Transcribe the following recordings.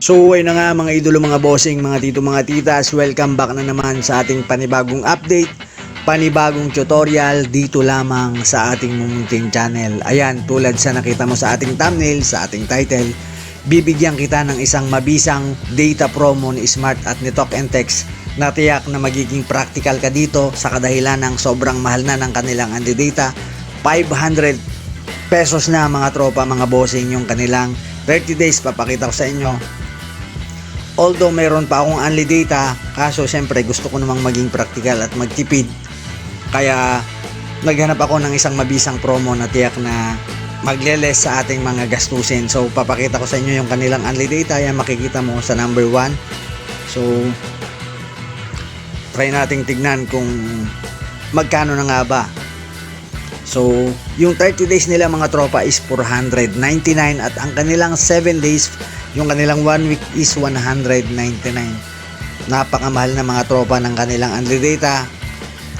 So ayun na nga mga idolo mga bossing, mga tito mga titas, welcome back na naman sa ating panibagong update, panibagong tutorial dito lamang sa ating mumunting channel. Ayan, tulad sa nakita mo sa ating thumbnail, sa ating title, bibigyan kita ng isang mabisang data promo ni Smart at ni Talk and Text na tiyak na magiging practical ka dito sa kadahilan ng sobrang mahal na ng kanilang anti-data. 500 pesos na mga tropa, mga bossing yung kanilang 30 days papakita ko sa inyo although mayroon pa akong only data kaso syempre gusto ko namang maging practical at magtipid. Kaya naghanap ako ng isang mabisang promo na tiyak na magleles sa ating mga gastusin. So papakita ko sa inyo yung kanilang only data. Yan makikita mo sa number 1 so try nating tignan kung magkano na nga ba. So yung 30 days nila mga tropa is 499 at ang kanilang 7 days yung kanilang 1 week is 199. Napakamahal na mga tropa ng kanilang unli data.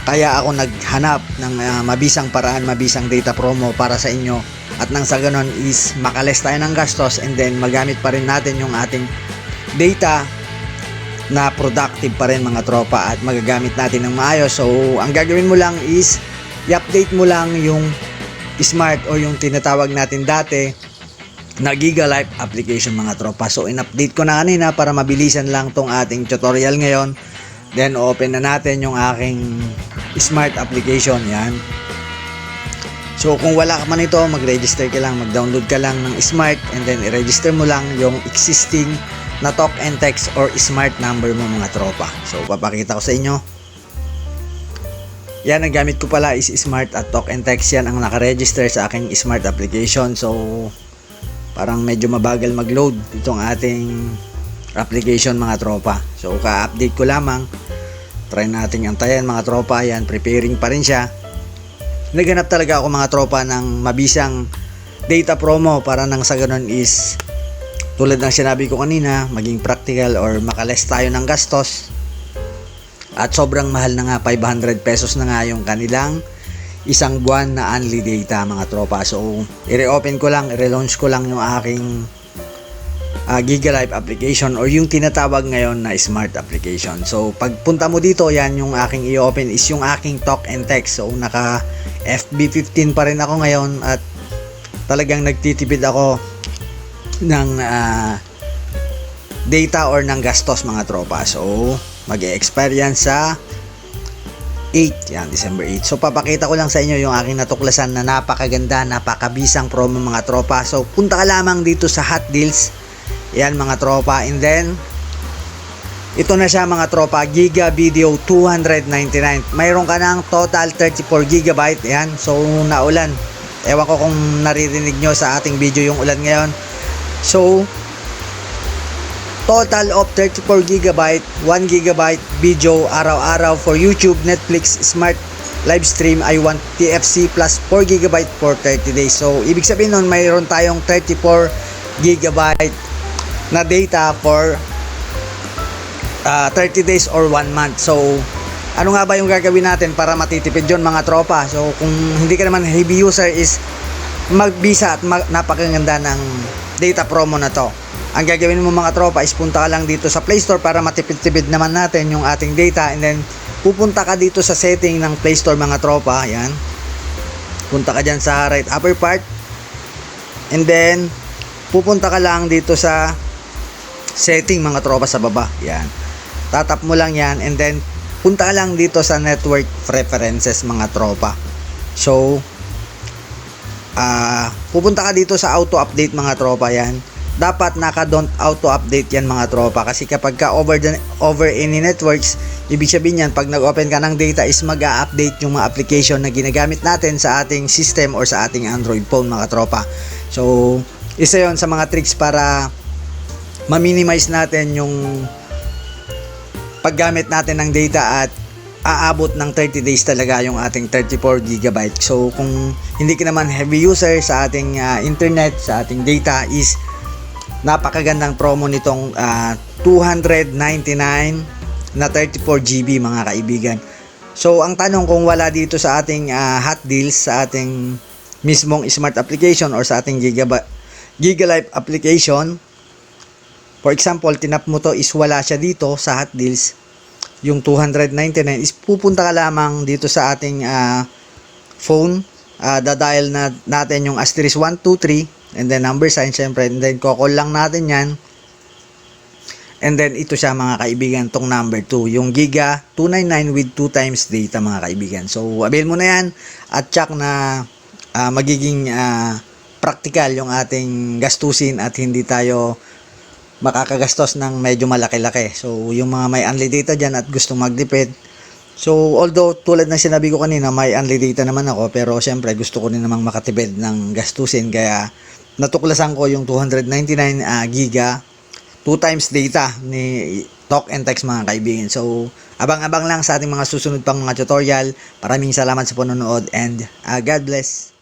Kaya ako naghanap ng uh, mabisang paraan, mabisang data promo para sa inyo. At nang sa ganon is makales tayo ng gastos and then magamit pa rin natin yung ating data na productive pa rin mga tropa at magagamit natin ng maayos. So, ang gagawin mo lang is i-update mo lang yung smart o yung tinatawag natin dati na Giga Life application mga tropa. So in-update ko na kanina para mabilisan lang tong ating tutorial ngayon. Then open na natin yung aking smart application yan. So kung wala ka man ito, mag-register ka lang, mag-download ka lang ng smart and then i-register mo lang yung existing na talk and text or smart number mo mga tropa. So papakita ko sa inyo. Yan ang gamit ko pala is smart at talk and text yan ang nakaregister sa aking smart application. So parang medyo mabagal mag-load itong ating application mga tropa. So ka-update ko lamang. Try nating antayan mga tropa. Yan, preparing pa rin siya. Naganap talaga ako mga tropa ng mabisang data promo para nang sa ganun is tulad ng sinabi ko kanina, maging practical or makales tayo ng gastos. At sobrang mahal na nga, 500 pesos na nga yung kanilang isang buwan na only data mga tropa. So, i-reopen ko lang, i-relaunch ko lang yung aking uh, Giga Life application or yung tinatawag ngayon na smart application. So, pagpunta mo dito, yan yung aking i-open is yung aking talk and text. So, naka FB15 pa rin ako ngayon at talagang nagtitipid ako ng uh, data or ng gastos mga tropa. So, mag-expire yan sa 8, yan, December 8. So, papakita ko lang sa inyo yung aking natuklasan na napakaganda, napakabisang promo mga tropa. So, punta ka lamang dito sa Hot Deals. Yan mga tropa. And then, ito na siya mga tropa, Giga Video 299. Mayroon ka ng total 34 GB. Yan, so naulan. Ewan ko kung naririnig nyo sa ating video yung ulan ngayon. So, total of 34 GB, 1 GB video araw-araw for YouTube, Netflix, Smart live stream I want TFC plus 4 GB for 30 days. So, ibig sabihin nun, mayroon tayong 34 GB na data for uh, 30 days or 1 month. So, ano nga ba yung gagawin natin para matitipid yon mga tropa? So, kung hindi ka naman heavy user is magbisa at mag- napakaganda ng data promo na to ang gagawin mo mga tropa is punta ka lang dito sa Play Store para matipid-tipid naman natin yung ating data and then pupunta ka dito sa setting ng Play Store mga tropa. Yan punta ka dyan sa right upper part. And then pupunta ka lang dito sa setting mga tropa sa baba. Yan tatap mo lang yan and then punta ka lang dito sa network preferences mga tropa. So uh, pupunta ka dito sa auto update mga tropa. Yan dapat naka don't auto update yan mga tropa. Kasi kapag ka over the, over any networks ibig sabihin yan pag nag-open ka ng data is mag-update yung mga application na ginagamit natin sa ating system or sa ating Android phone mga tropa. So isa yon sa mga tricks para ma-minimize natin yung paggamit natin ng data at aabot ng 30 days talaga yung ating 34 GB so kung hindi ka naman heavy user sa ating uh, internet sa ating data is napakagandang promo nitong uh, 299 na 34 GB mga kaibigan. So ang tanong kung wala dito sa ating uh, hot deals sa ating mismong smart application or sa ating Giga Giga Life application for example, tinap mo to is wala siya dito sa hot deals, yung 299 is pupunta ka lamang dito sa ating ah, phone, uh, dadial na natin yung asterisk 123 and then number sign syempre and then call lang natin yan. And then ito siya mga kaibigan tong number 2 yung giga 299 with 2 times data mga kaibigan. So avail mo na yan at check na ah, magiging ah, practical yung ating gastusin at hindi tayo makakagastos ng medyo malaki-laki. So yung mga may unli data dyan at gusto magdipid So, although tulad ng sinabi ko kanina, may unli data naman ako, pero syempre gusto ko din namang makatipid ng gastusin, kaya natuklasan ko yung 299 ah, giga 2 times data ni Talk and Text mga kaibigan. So, abang-abang lang sa ating mga susunod pang mga tutorial. Maraming salamat sa panonood and ah, God bless.